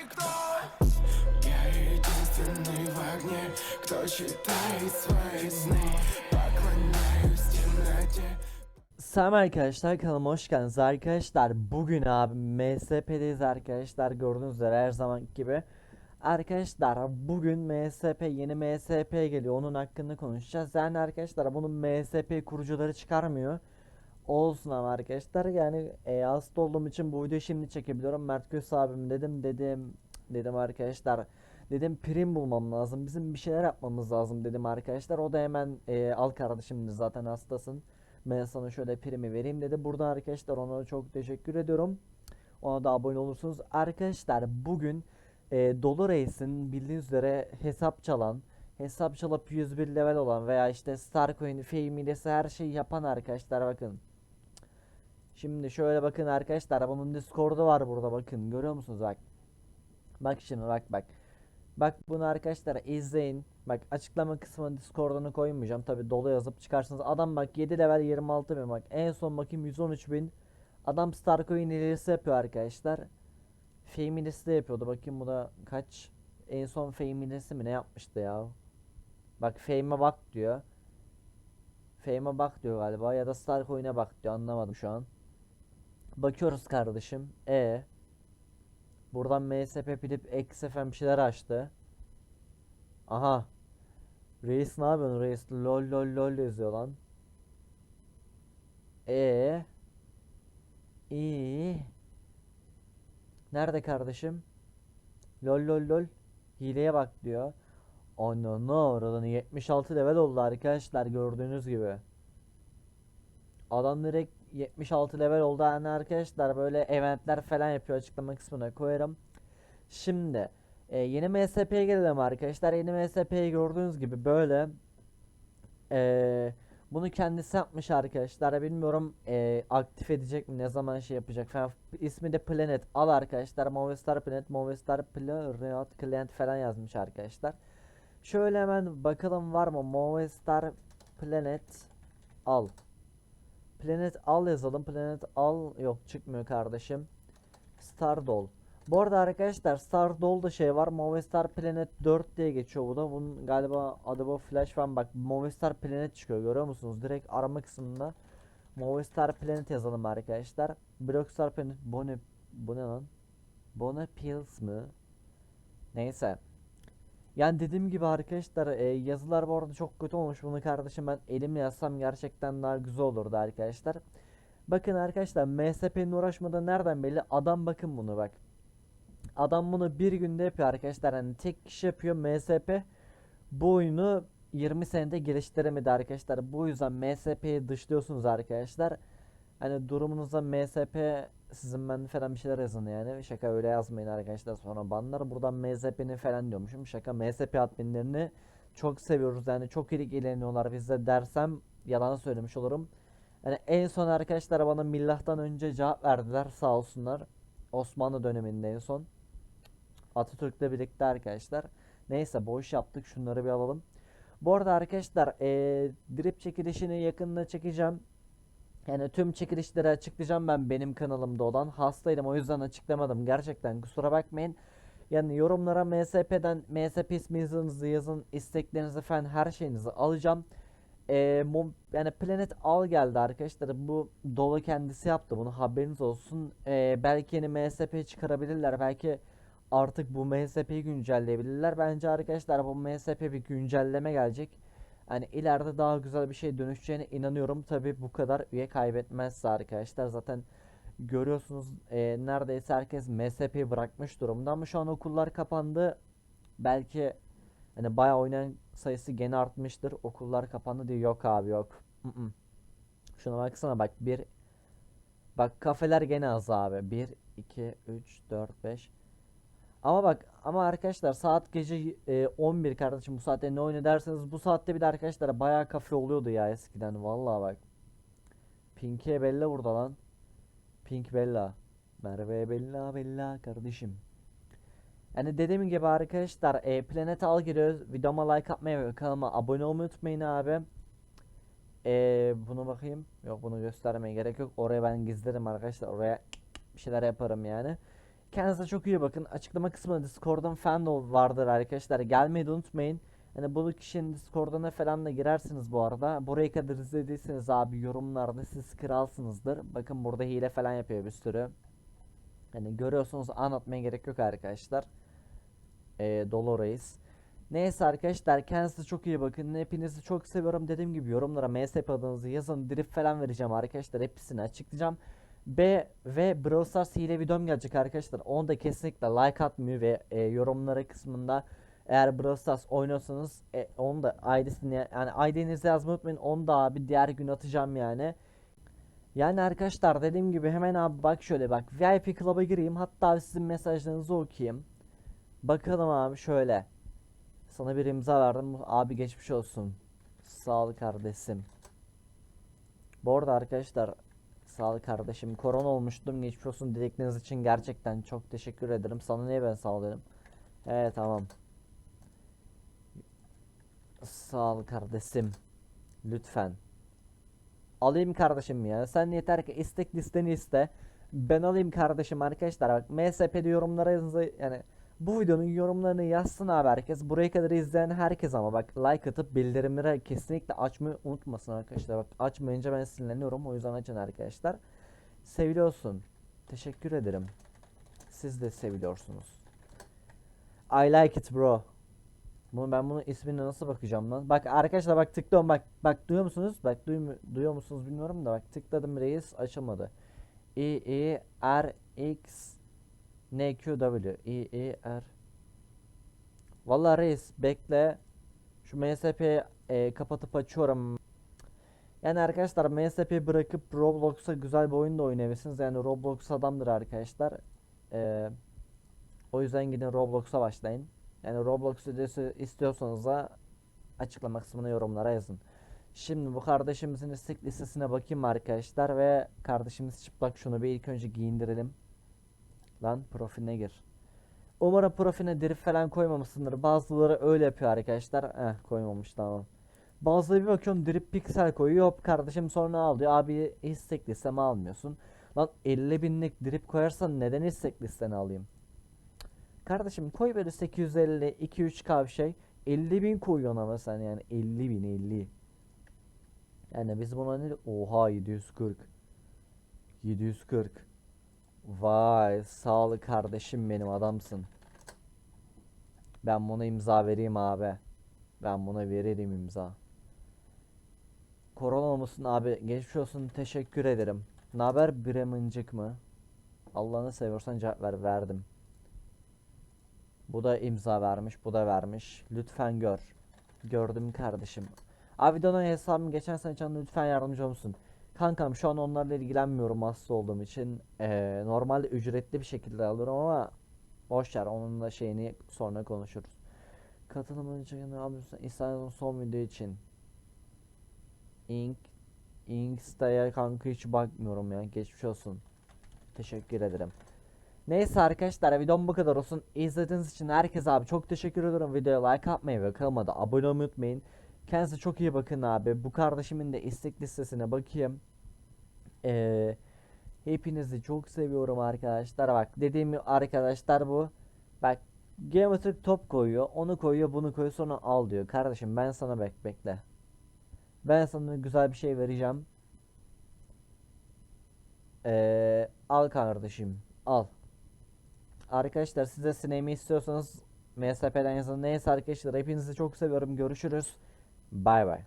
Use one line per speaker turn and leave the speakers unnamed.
никто Я единственный в огне Кто читает свои сны Поклоняюсь темноте
Selam arkadaşlar kanalıma hoş geldiniz arkadaşlar bugün abi MSP'deyiz arkadaşlar gördüğünüz üzere her zaman gibi Arkadaşlar bugün MSP yeni MSP geliyor onun hakkında konuşacağız yani arkadaşlar bunun MSP kurucuları çıkarmıyor Olsun ama arkadaşlar yani e, hasta olduğum için bu videoyu şimdi çekebiliyorum Mert Göz abim dedim dedim dedim arkadaşlar Dedim prim bulmam lazım bizim bir şeyler yapmamız lazım dedim arkadaşlar o da hemen e, al kardeşim zaten hastasın ben sana şöyle primi vereyim dedi. Burada arkadaşlar ona çok teşekkür ediyorum. Ona da abone olursunuz. Arkadaşlar bugün e, Dolu Reis'in bildiğiniz üzere hesap çalan, hesap çalıp 101 level olan veya işte Starcoin, Familesi her şeyi yapan arkadaşlar bakın. Şimdi şöyle bakın arkadaşlar bunun Discord'u var burada bakın görüyor musunuz bak. Bak şimdi bak bak. Bak bunu arkadaşlar izleyin. Bak açıklama kısmına Discord'unu koymayacağım. Tabi dolu yazıp çıkarsınız. Adam bak 7 level 26 bin bak. En son bakayım 113 bin. Adam Starcoin ilerisi yapıyor arkadaşlar. Familesi de yapıyordu. Bakayım bu da kaç. En son Familesi mi ne yapmıştı ya. Bak Fame'e bak diyor. Fame'e bak diyor galiba ya da Starcoin'e bak diyor anlamadım şu an. Bakıyoruz kardeşim. E Buradan MSP pilip XFM bir şeyler açtı. Aha. Reis ne yapıyorsun reis? Lol lol lol yazıyor lan. E İyi. Nerede kardeşim? Lol lol lol. Hileye bak diyor. Ananı oradan 76 level oldu arkadaşlar gördüğünüz gibi. Adam direkt 76 level oldu yani arkadaşlar böyle eventler falan yapıyor açıklama kısmına koyarım. Şimdi e, yeni MSP'ye gelelim arkadaşlar. Yeni MSP'yi gördüğünüz gibi böyle e, bunu kendisi yapmış arkadaşlar. Bilmiyorum e, aktif edecek mi ne zaman şey yapacak falan. İsmi de Planet. Al arkadaşlar. Movistar Planet, Movistar Planet Client falan yazmış arkadaşlar. Şöyle hemen bakalım var mı Movistar Planet al. Planet al yazalım. Planet al yok çıkmıyor kardeşim. Stardoll. Bu arada arkadaşlar Stardoll'da şey var. Movistar Planet 4 diye geçiyor bu da. Bunun galiba adı bu Flash falan bak Movistar Planet çıkıyor görüyor musunuz? Direkt arama kısmında Movistar Planet yazalım arkadaşlar. Blockstar Planet bu ne, bu ne lan? Bona Pills mı? Neyse. Yani dediğim gibi arkadaşlar e, yazılar bu arada çok kötü olmuş. Bunu kardeşim ben elimle yazsam gerçekten daha güzel olurdu arkadaşlar. Bakın arkadaşlar MSP'nin uğraşmadığı nereden belli? Adam bakın bunu bak. Adam bunu bir günde yapıyor arkadaşlar. Hani tek kişi yapıyor MSP. Bu oyunu 20 senede geliştiremedi arkadaşlar. Bu yüzden MSP'yi dışlıyorsunuz arkadaşlar. Hani durumunuza MSP sizin ben falan bir şeyler yazın yani. Şaka öyle yazmayın arkadaşlar sonra banlar. Buradan MSP'nin falan diyormuşum. Şaka MSP adminlerini çok seviyoruz yani çok ilgileniyorlar bizde dersem yalan söylemiş olurum. Yani en son arkadaşlar bana millahtan önce cevap verdiler sağ olsunlar. Osmanlı döneminde en son. Atatürk'le birlikte arkadaşlar. Neyse boş yaptık şunları bir alalım. Bu arada arkadaşlar ee, drip çekilişini yakında çekeceğim. Yani tüm çekilişleri açıklayacağım ben benim kanalımda olan. Hastaydım o yüzden açıklamadım. Gerçekten kusura bakmayın. Yani yorumlara MSP'den MSP isminizi yazın, isteklerinizi falan her şeyinizi alacağım. Ee, yani Planet Al geldi arkadaşlar. Bu Dolu kendisi yaptı bunu haberiniz olsun. Ee, belki yeni MSP çıkarabilirler. Belki artık bu MSP'yi güncelleyebilirler. Bence arkadaşlar bu MSP bir güncelleme gelecek. Hani ileride daha güzel bir şey dönüşeceğine inanıyorum. Tabi bu kadar üye kaybetmezse arkadaşlar. Zaten görüyorsunuz e, neredeyse herkes MSP'yi bırakmış durumda. Ama şu an okullar kapandı. Belki hani bayağı oynayan sayısı gene artmıştır. Okullar kapandı diye yok abi yok. Şuna baksana bak bir Bak kafeler gene az abi. 1 2 3 4 5 ama bak ama arkadaşlar saat gece e, 11 kardeşim bu saatte ne oynuyor derseniz bu saatte bir de arkadaşlar bayağı kafe oluyordu ya eskiden vallahi bak. Pink'e Bella burada lan. Pink Bella. Merve Bella Bella kardeşim. Yani dediğim gibi arkadaşlar e, Planet al giriyoruz. Videoma like atmayı ve kanalıma abone olmayı unutmayın abi. E, bunu bakayım. Yok bunu göstermeye gerek yok. Oraya ben gizlerim arkadaşlar. Oraya bir şeyler yaparım yani. Kendinize çok iyi bakın. Açıklama kısmında Discord'dan fan vardır arkadaşlar. Gelmeyi de unutmayın. Hani bu kişinin Discord'una falan da girersiniz bu arada. Buraya kadar izlediyseniz abi yorumlarda siz kralsınızdır. Bakın burada hile falan yapıyor bir sürü. Hani görüyorsunuz anlatmaya gerek yok arkadaşlar. Ee, Dolores. Neyse arkadaşlar kendinize çok iyi bakın. Hepinizi çok seviyorum. Dediğim gibi yorumlara MSP adınızı yazın. Drip falan vereceğim arkadaşlar. Hepsini açıklayacağım. B ve Brawl Stars hile videom gelecek arkadaşlar. Onu da kesinlikle like atmayı ve e, yorumlara kısmında eğer Brawl Stars oynuyorsanız e, onu da ID'sini yani ID'nizi yazmayı unutmayın. Onu da abi diğer gün atacağım yani. Yani arkadaşlar dediğim gibi hemen abi bak şöyle bak VIP Club'a gireyim. Hatta sizin mesajlarınızı okuyayım. Bakalım abi şöyle. Sana bir imza verdim. Abi geçmiş olsun. Sağ ol kardeşim. Bu arada arkadaşlar sağ ol kardeşim. Korona olmuştum. Geçmiş olsun dilekleriniz için gerçekten çok teşekkür ederim. Sana niye ben sağ ol dedim. Evet tamam. Sağ ol kardeşim. Lütfen. Alayım kardeşim ya. Sen yeter ki istek listeni iste. Ben alayım kardeşim arkadaşlar. Bak MSP'de yorumlara yazın. Yani bu videonun yorumlarını yazsın abi herkes. Buraya kadar izleyen herkes ama bak like atıp bildirimleri kesinlikle açmayı unutmasın arkadaşlar. Bak açmayınca ben sinirleniyorum. O yüzden açın arkadaşlar. Seviliyorsun. Teşekkür ederim. Siz de seviliyorsunuz. I like it bro. Bunu ben bunun ismine nasıl bakacağım lan? Bak arkadaşlar bak tıklıyorum bak. Bak duyuyor musunuz? Bak duy- duyuyor musunuz bilmiyorum da bak tıkladım reis açılmadı. I E R X N Q W I E R Vallahi reis bekle. Şu MSP'yi e, kapatıp açıyorum. Yani arkadaşlar MSP'yi bırakıp Roblox'a güzel bir oyun da oynayabilirsiniz. Yani Roblox adamdır arkadaşlar. E, o yüzden gidin Roblox'a başlayın. Yani Roblox videosu istiyorsanız da açıklama kısmına yorumlara yazın. Şimdi bu kardeşimizin istek listesine bakayım arkadaşlar ve kardeşimiz çıplak şunu bir ilk önce giyindirelim. Lan profiline gir. Umarım profiline drip falan koymamışsındır. Bazıları öyle yapıyor arkadaşlar. Eh koymamış tamam. Bazıları bir bakıyorum drip piksel koyuyor. Hop kardeşim sonra al diyor. Abi istek listeme almıyorsun. Lan 50 binlik drip koyarsan neden istek listeni alayım? Kardeşim koy böyle 850 2-3k bir şey. 50 bin koyuyorsun ama sen yani 50 bin 50. Yani biz buna ne Oha 740. 740. Vay sağ ol kardeşim benim adamsın. Ben buna imza vereyim abi. Ben buna veririm imza. Korona olmasın abi. Geçmiş olsun. Teşekkür ederim. Naber Bremen'cık mı? Allah'ını seviyorsan cevap ver. Verdim. Bu da imza vermiş. Bu da vermiş. Lütfen gör. Gördüm kardeşim. Abi videonun hesabımı geçen sene için lütfen yardımcı olsun. Kankam şu an onlarla ilgilenmiyorum hasta olduğum için. Ee, normalde ücretli bir şekilde alıyorum ama boş ver onun da şeyini sonra konuşuruz. Katılımın için? İnsanın son video için. Ink Inksta'ya kanka hiç bakmıyorum ya. Geçmiş olsun. Teşekkür ederim. Neyse arkadaşlar videom bu kadar olsun. İzlediğiniz için herkese abi çok teşekkür ederim. Videoya like atmayı ve kanalıma da abone olmayı unutmayın. Kendinize çok iyi bakın abi. Bu kardeşimin de istek listesine bakayım. Ee, hepinizi çok seviyorum arkadaşlar. Bak dediğim arkadaşlar bu. Bak geometrik top koyuyor. Onu koyuyor bunu koyuyor sonra al diyor. Kardeşim ben sana bek bekle. Ben sana güzel bir şey vereceğim. Ee, al kardeşim. Al. Arkadaşlar size sinemi istiyorsanız MSP'den yazın. Neyse arkadaşlar hepinizi çok seviyorum. Görüşürüz. Bay bay.